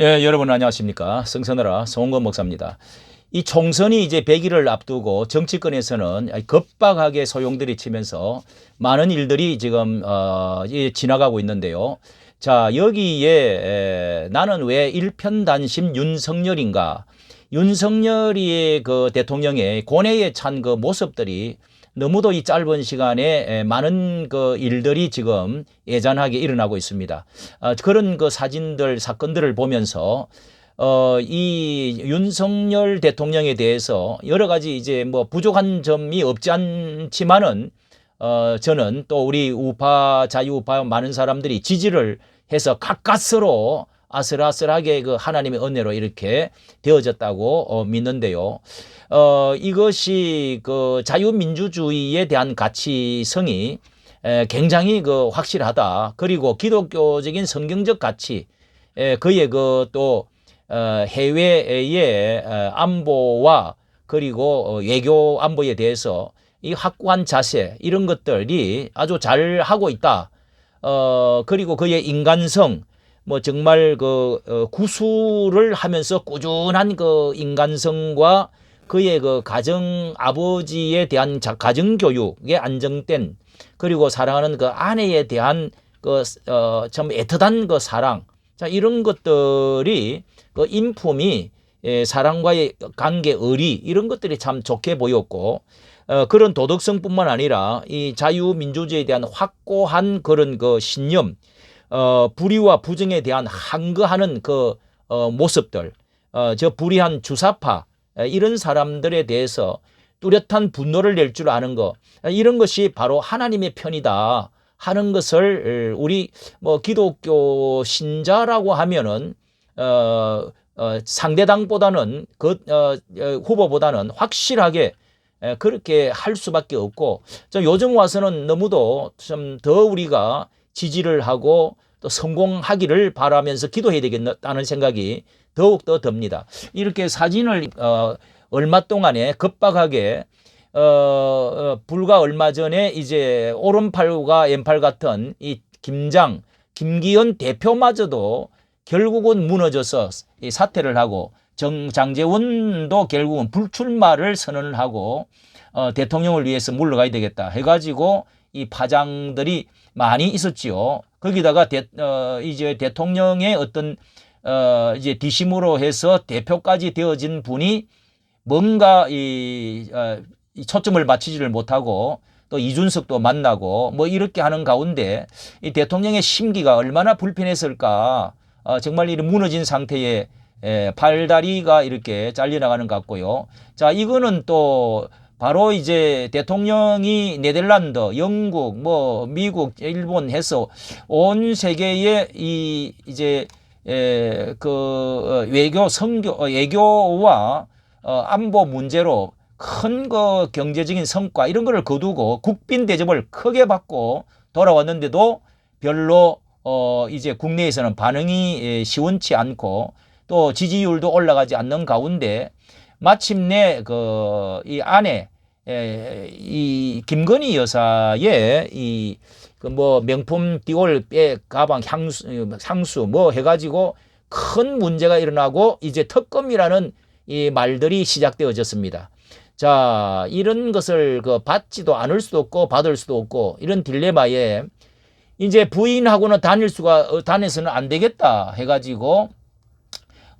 예, 여러분 안녕하십니까. 성선하라 송건 목사입니다. 이 총선이 이제 100일을 앞두고 정치권에서는 급박하게 소용들이 치면서 많은 일들이 지금 어, 이 지나가고 있는데요. 자, 여기에 에, 나는 왜 일편단심 윤석열인가? 윤석열이 그 대통령의 고뇌에 찬 그 모습들이 너무도 이 짧은 시간에 에, 많은 그 일들이 지금 예전하게 일어나고 있습니다. 어, 그런 그 사진들 사건들을 보면서 어, 이 윤석열 대통령에 대해서 여러 가지 이제 뭐 부족한 점이 없지 않지만은 어, 저는 또 우리 우파 자유우파 많은 사람들이 지지를 해서 가까스로 아슬아슬하게 그 하나님의 은혜로 이렇게 되어졌다고 어, 믿는데요. 어, 이것이 그 자유민주주의에 대한 가치성이 에, 굉장히 그 확실하다. 그리고 기독교적인 성경적 가치, 에, 그의 그또 어, 해외의 어, 안보와 그리고 어, 외교 안보에 대해서 이 확고한 자세 이런 것들이 아주 잘 하고 있다. 어, 그리고 그의 인간성, 뭐 정말 그 어, 구수를 하면서 꾸준한 그 인간성과 그의 그 가정 아버지에 대한 자, 가정 교육에 안정된 그리고 사랑하는 그 아내에 대한 그어참 애틋한 그 사랑. 자 이런 것들이 그 인품이 예, 사랑과의 관계 의리 이런 것들이 참 좋게 보였고 어, 그런 도덕성뿐만 아니라 이 자유민주주의에 대한 확고한 그런 그 신념 어, 불의와 부정에 대한 항거하는 그 어, 모습들 어, 저 불의한 주사파 이런 사람들에 대해서 뚜렷한 분노를 낼 줄 아는 것 이런 것이 바로 하나님의 편이다 하는 것을 우리 뭐 기독교 신자라고 하면은 어, 어 상대당보다는 그 어, 어, 후보보다는 확실하게 에, 그렇게 할 수밖에 없고 저 요즘 와서는 너무도 좀 더 우리가 지지를 하고 또 성공하기를 바라면서 기도해야 되겠다는 생각이 더욱 더 듭니다. 이렇게 사진을 어, 얼마 동안에 급박하게 어, 어, 불과 얼마 전에 이제 오른팔과 왼팔 같은 이 김장 김기현 대표마저도 결국은 무너져서 이 사퇴를 하고 정 장재원도 결국은 불출마를 선언을 하고 어, 대통령을 위해서 물러가야 되겠다 해가지고 이 파장들이 많이 있었지요. 거기다가 대, 어, 이제 대통령의 어떤 어, 이제 디심으로 해서 대표까지 되어진 분이 뭔가 이, 어, 이 초점을 맞추지를 못하고 또 이준석도 만나고 뭐 이렇게 하는 가운데 이 대통령의 심기가 얼마나 불편했을까 어, 정말 이 무너진 상태에 에, 팔다리가 이렇게 잘려나가는 것 같고요. 자, 이거는 또 바로 이제 대통령이 네덜란드, 영국, 뭐 미국, 일본 해서 온 세계에 이 이제 에, 그 어, 외교 성교 어, 외교와 어, 안보 문제로 큰 그 경제적인 성과 이런 거를 거두고 국빈 대접을 크게 받고 돌아왔는데도 별로 어 이제 국내에서는 반응이 시원치 않고 또 지지율도 올라가지 않는 가운데 마침내 그 이 안에 이 김건희 여사의 이 그 뭐 명품 디올 백 가방 향수 향수 뭐 해가지고 큰 문제가 일어나고 이제 특검이라는 이 말들이 시작되어졌습니다. 자 이런 것을 그 받지도 않을 수도 없고 받을 수도 없고 이런 딜레마에 이제 부인하고는 다닐 수가 어, 다녀서는 안 되겠다 해가지고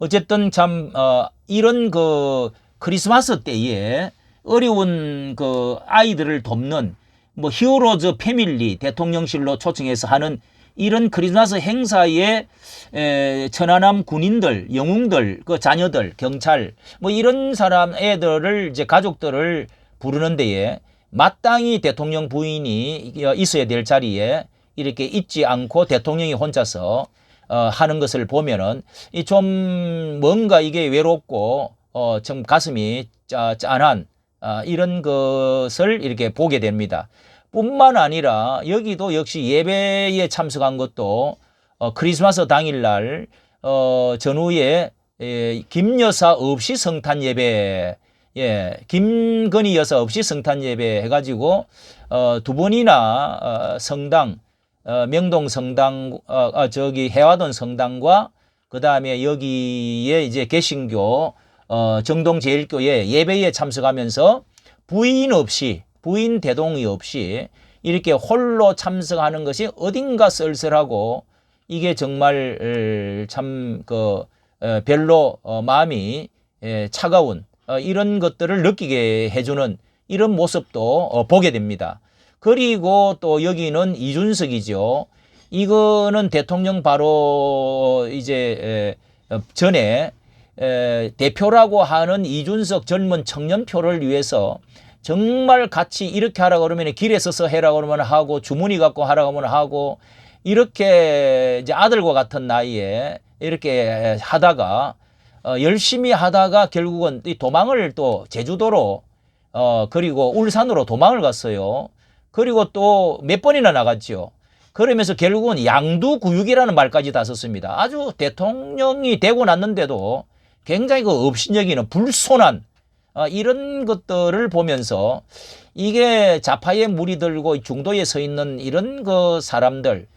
어쨌든 참 어, 이런 그 크리스마스 때에 어려운 그 아이들을 돕는 뭐 히어로즈 패밀리 대통령실로 초청해서 하는 이런 크리스마스 행사에 에, 천안함 군인들, 영웅들, 그 자녀들, 경찰 뭐 이런 사람 애들을 이제 가족들을 부르는 데에 마땅히 대통령 부인이 있어야 될 자리에 이렇게 있지 않고 대통령이 혼자서 어, 하는 것을 보면은 이 좀 뭔가 이게 외롭고 어, 좀 가슴이 짜, 짠한 어, 이런 것을 이렇게 보게 됩니다. 뿐만 아니라 여기도 역시 예배에 참석한 것도 어, 크리스마스 당일날 어, 전후에 예, 김 여사 없이 성탄 예배 예, 김건희 여사 없이 성탄 예배 해가지고 어, 두 번이나 어, 성당 어, 명동 성당 어, 어, 저기 해화동 성당과 그 다음에 여기에 이제 개신교, 어, 정동제일교회 예배에 참석하면서 부인 없이, 부인 대동이 없이 이렇게 홀로 참석하는 것이 어딘가 쓸쓸하고 이게 정말 참그 어, 별로 어, 마음이 에, 차가운 어, 이런 것들을 느끼게 해주는 이런 모습도 어, 보게 됩니다. 그리고 또 여기는 이준석이죠. 이거는 대통령 바로 이제 전에 에, 대표라고 하는 이준석 젊은 청년표를 위해서 정말 같이 이렇게 하라 그러면 길에 서서 해라 그러면 하고 주머니 갖고 하라 그러면 하고 이렇게 이제 아들과 같은 나이에 이렇게 하다가 어, 열심히 하다가 결국은 이 도망을 또 제주도로 어 그리고 울산으로 도망을 갔어요. 그리고 또 몇 번이나 나갔죠. 그러면서 결국은 양두구육이라는 말까지 다 썼습니다. 아주 대통령이 되고 났는데도 굉장히 그 업신여기는 불손한 어, 이런 것들을 보면서 이게 자파의 물이 들고 중도에 서 있는 이런 그 사람들,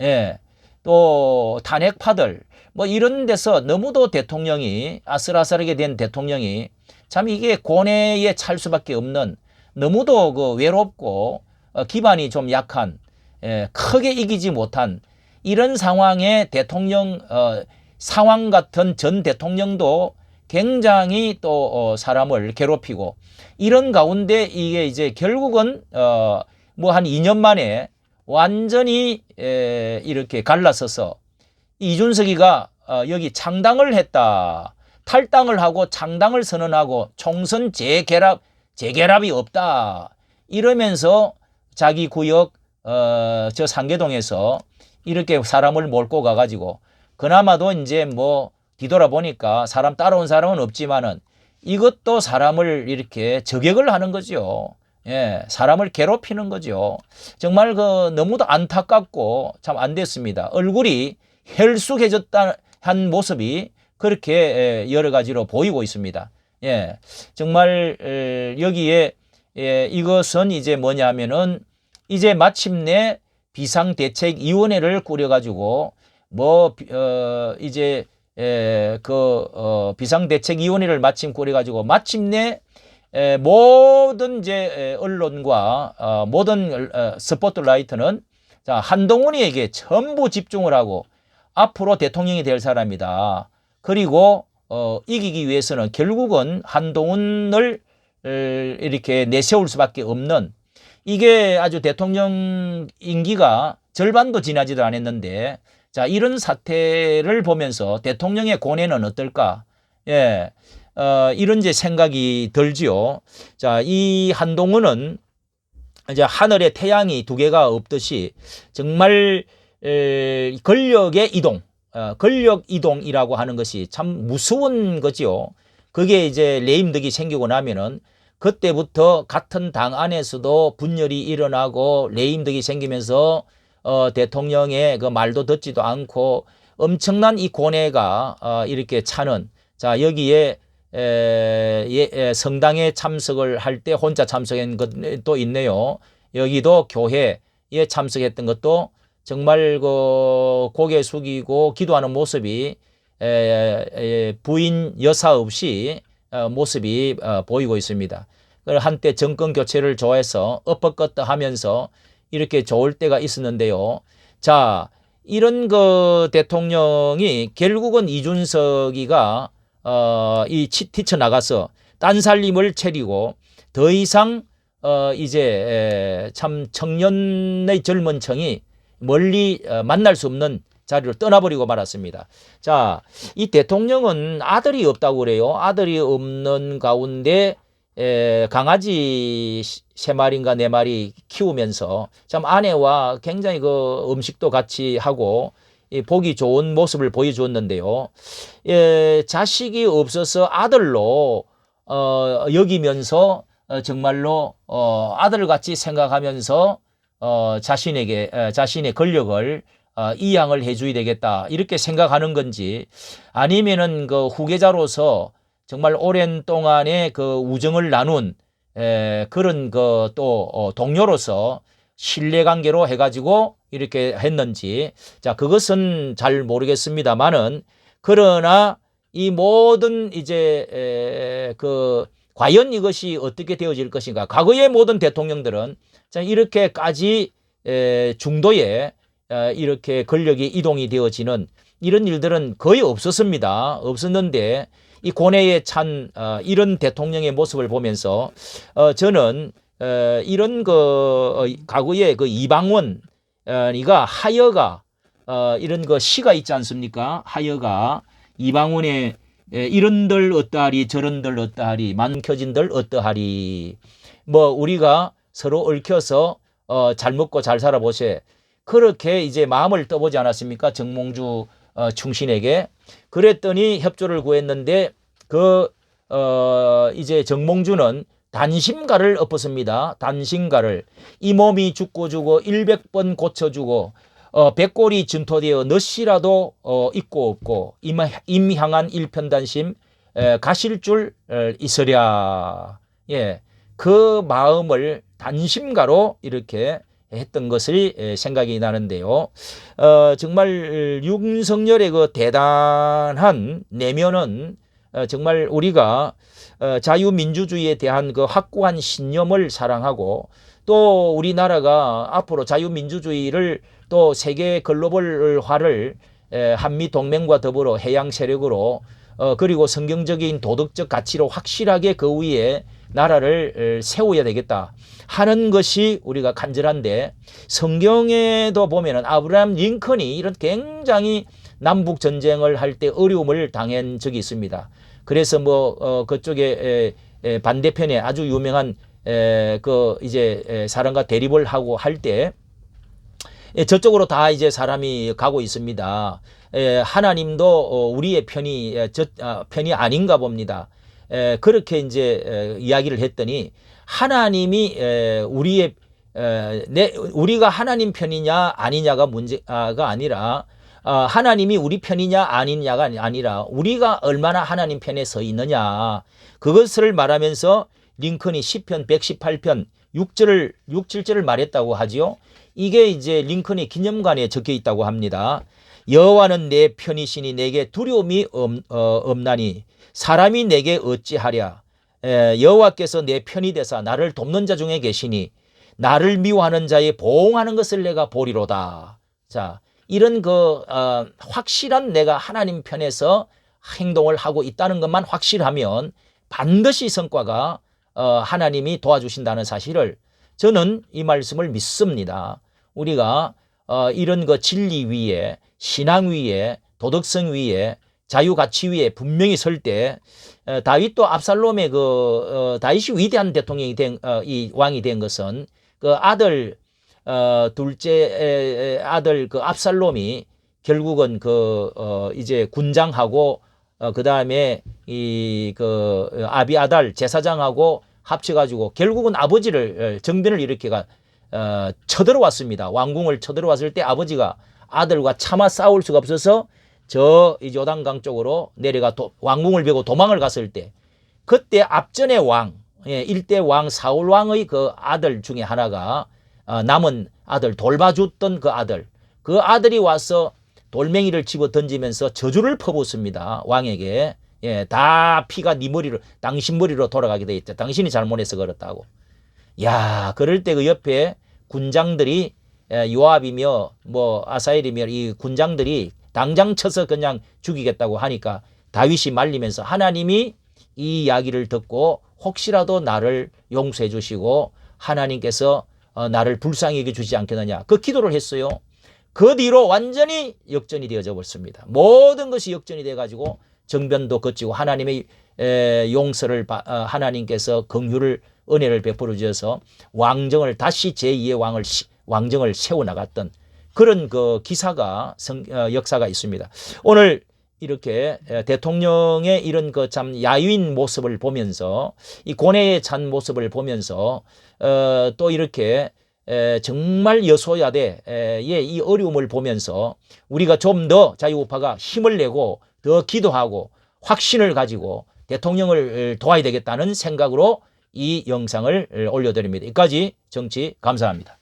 예, 또 탄핵파들, 뭐 이런 데서 너무도 대통령이 아슬아슬하게 된 대통령이 참 이게 고뇌에 찰 수밖에 없는 너무도 그 외롭고 어, 기반이 좀 약한 예, 크게 이기지 못한 이런 상황에 대통령 어, 상황 같은 전 대통령도 굉장히 또 어, 사람을 괴롭히고 이런 가운데 이게 이제 결국은 어, 뭐한 2년 만에 완전히 에, 이렇게 갈라서서 이준석이가 어, 여기 창당을 했다. 탈당을 하고 창당을 선언하고 총선 재결합 재결합이 없다. 이러면서 자기 구역 어, 저 상계동에서 이렇게 사람을 몰고 가가지고 그나마도 이제 뭐 뒤돌아보니까 사람 따라온 사람은 없지만은 이것도 사람을 이렇게 저격을 하는 거죠. 예, 사람을 괴롭히는 거죠. 정말 그 너무도 안타깝고 참 안 됐습니다. 얼굴이 헬쑥해졌다 한 모습이 그렇게 예, 여러 가지로 보이고 있습니다. 예, 정말 에, 여기에 예, 이것은 이제 뭐냐면은 이제 마침내 비상대책위원회를 꾸려가지고 뭐 어, 이제 에, 그 어, 비상대책위원회를 마침 꾸려가지고 마침내 에, 모든 이제 에, 언론과 어, 모든 어, 스포트라이트는 자 한동훈이에게 전부 집중을 하고 앞으로 대통령이 될 사람이다. 그리고 어, 이기기 위해서는 결국은 한동훈을 을, 이렇게 내세울 수밖에 없는 이게 아주 대통령 임기가 절반도 지나지도 않았는데 자 이런 사태를 보면서 대통령의 고뇌는 어떨까? 예, 어, 이런 이제 생각이 들지요. 자, 이 한동훈은 이제 하늘에 태양이 두 개가 없듯이 정말 에, 권력의 이동, 어, 권력 이동이라고 하는 것이 참 무서운 거지요. 그게 이제 레임덕이 생기고 나면은 그때부터 같은 당 안에서도 분열이 일어나고 레임덕이 생기면서 어, 대통령의 그 말도 듣지도 않고 엄청난 이 고뇌가 어, 이렇게 차는 자 여기에 에, 예, 에, 성당에 참석을 할 때 혼자 참석한 것도 있네요. 여기도 교회에 참석했던 것도 정말 그 고개 숙이고 기도하는 모습이 에, 에, 부인 여사 없이 어, 모습이 어, 보이고 있습니다. 그 한때 정권 교체를 좋아해서 엎어껐다 하면서 이렇게 좋을 때가 있었는데요. 자, 이런 그 대통령이 결국은 이준석이가 어, 이 치- 티쳐 나가서 딴 살림을 차리고 더 이상 어, 이제 에, 참 청년의 젊은 층이 멀리 어, 만날 수 없는 자리로 떠나버리고 말았습니다. 자, 이 대통령은 아들이 없다고 그래요. 아들이 없는 가운데 에, 강아지 시- 세 마리인가 네 마리 키우면서 참 아내와 굉장히 그 음식도 같이 하고 이 보기 좋은 모습을 보여주었는데요. 예, 자식이 없어서 아들로 어, 여기면서 어, 정말로 어, 아들 같이 생각하면서 어, 자신에게 에, 자신의 권력을 어, 이양을 해줘야 되겠다 이렇게 생각하는 건지 아니면은 그 후계자로서 정말 오랜 동안의 그 우정을 나눈 에, 그런 그 또 어, 동료로서 신뢰관계로 해가지고 이렇게 했는지 자 그것은 잘 모르겠습니다만은 그러나 이 모든 이제 에, 그 과연 이것이 어떻게 되어질 것인가? 과거의 모든 대통령들은 자 이렇게까지 에, 중도에 에, 이렇게 권력이 이동이 되어지는 이런 일들은 거의 없었습니다. 없었는데 이 고뇌에 찬 어, 이런 대통령의 모습을 보면서 어, 저는 어, 이런 그 어, 과거의 그 이방원 어, 이가 하여가 어, 이런 그 시가 있지 않습니까? 하여가 이방원의 에, 이런들 어떠하리 저런들 어떠하리 많켜진들 어떠하리 뭐 우리가 서로 얽혀서 어, 잘 먹고 잘 살아보세 그렇게 이제 마음을 떠보지 않았습니까? 정몽주 어, 충신에게 그랬더니 협조를 구했는데 그 어, 이제 정몽주는 단심가를 엎었습니다. 단심가를 이 몸이 죽고 주고 100번 고쳐주고 어, 백골이 진토되어 넛이라도 어, 있고 없고 임, 임향한 일편단심 에, 가실 줄 에, 있으랴. 예, 그 마음을 단심가로 이렇게 했던 것을 에, 생각이 나는데요. 어, 정말 윤석열의 그 대단한 내면은 어, 정말 우리가 어, 자유민주주의에 대한 그 확고한 신념을 사랑하고 또 우리나라가 앞으로 자유민주주의를 또 세계 글로벌화를 에, 한미 동맹과 더불어 해양 세력으로 어, 그리고 성경적인 도덕적 가치로 확실하게 그 위에 나라를 에, 세워야 되겠다 하는 것이 우리가 간절한데 성경에도 보면은 아브라함 링컨이 이런 굉장히 남북 전쟁을 할 때 어려움을 당한 적이 있습니다. 그래서 뭐 어, 그쪽에 에, 에, 반대편에 아주 유명한 에, 그 이제 에, 사람과 대립을 하고 할때 저쪽으로 다 이제 사람이 가고 있습니다. 에, 하나님도 어, 우리의 편이 에, 저, 아, 편이 아닌가 봅니다. 에, 그렇게 이제 에, 이야기를 했더니 하나님이 에, 우리의 에, 내, 우리가 하나님 편이냐 아니냐가 문제가 아니라 어, 하나님이 우리 편이냐 아니냐가 아니라 우리가 얼마나 하나님 편에 서 있느냐 그것을 말하면서 링컨이 10편 118편 6절을 6, 7절을 말했다고 하지요. 이게 이제 링컨의 기념관에 적혀 있다고 합니다. 여호와는 내 편이시니 내게 두려움이 없, 어, 없나니 사람이 내게 어찌하랴 에, 여호와께서 내 편이 되사 나를 돕는 자 중에 계시니 나를 미워하는 자의 보응하는 것을 내가 보리로다. 자, 이런 그 어, 확실한 내가 하나님 편에서 행동을 하고 있다는 것만 확실하면 반드시 성과가 어, 하나님이 도와주신다는 사실을 저는 이 말씀을 믿습니다. 우리가 어, 이런 그 진리 위에 신앙 위에 도덕성 위에 자유 가치 위에 분명히 설때 어, 다윗도 압살롬의 그 어, 다윗이 위대한 대통령이 된 어, 이 왕이 된 것은 그 아들 어, 둘째 아들 그 압살롬이 결국은 그 어, 이제 군장하고 어, 그 다음에 이 그 아비아달 제사장하고 합쳐 가지고 결국은 아버지를 어, 정변을 일으켜가 어, 쳐들어왔습니다. 왕궁을 쳐들어왔을 때 아버지가 아들과 차마 싸울 수가 없어서 저이 요단강 쪽으로 내려가 도, 왕궁을 베고 도망을 갔을 때 그때 앞전의 왕, 예, 일대 왕 사울 왕의 그 아들 중에 하나가 어, 남은 아들 돌봐줬던 그 아들 그 아들이 와서 돌멩이를 집어 던지면서 저주를 퍼붓습니다 왕에게 예, 다 피가 네 머리로 당신 머리로 돌아가게 돼 있다. 당신이 잘못해서 그렇다고. 야, 그럴 때 그 옆에 군장들이 예, 요압이며 뭐 아사엘이며 이 군장들이 당장 쳐서 그냥 죽이겠다고 하니까 다윗이 말리면서 하나님이 이 이야기를 듣고 혹시라도 나를 용서해 주시고 하나님께서 어, 나를 불쌍히 주지 않겠느냐 그 기도를 했어요. 그 뒤로 완전히 역전이 되어져 버렸습니다. 모든 것이 역전이 돼 가지고 정변도 거치고 하나님의 에, 용서를 바, 어, 하나님께서 긍휼을 은혜를 베풀어 주셔서 왕정을 다시 제2의 왕을 시- 왕정을 세워 나갔던 그런 그 기사가 성, 어, 역사가 있습니다. 오늘 이렇게 에, 대통령의 이런 그 참 야유인 모습을 보면서 이 고뇌에 찬 모습을 보면서 어, 또 이렇게 에, 정말 여소야대의 이 어려움을 보면서 우리가 좀 더 자유우파가 힘을 내고 더 기도하고 확신을 가지고 대통령을 도와야 되겠다는 생각으로 이 영상을 올려드립니다. 여기까지 정치 감사합니다.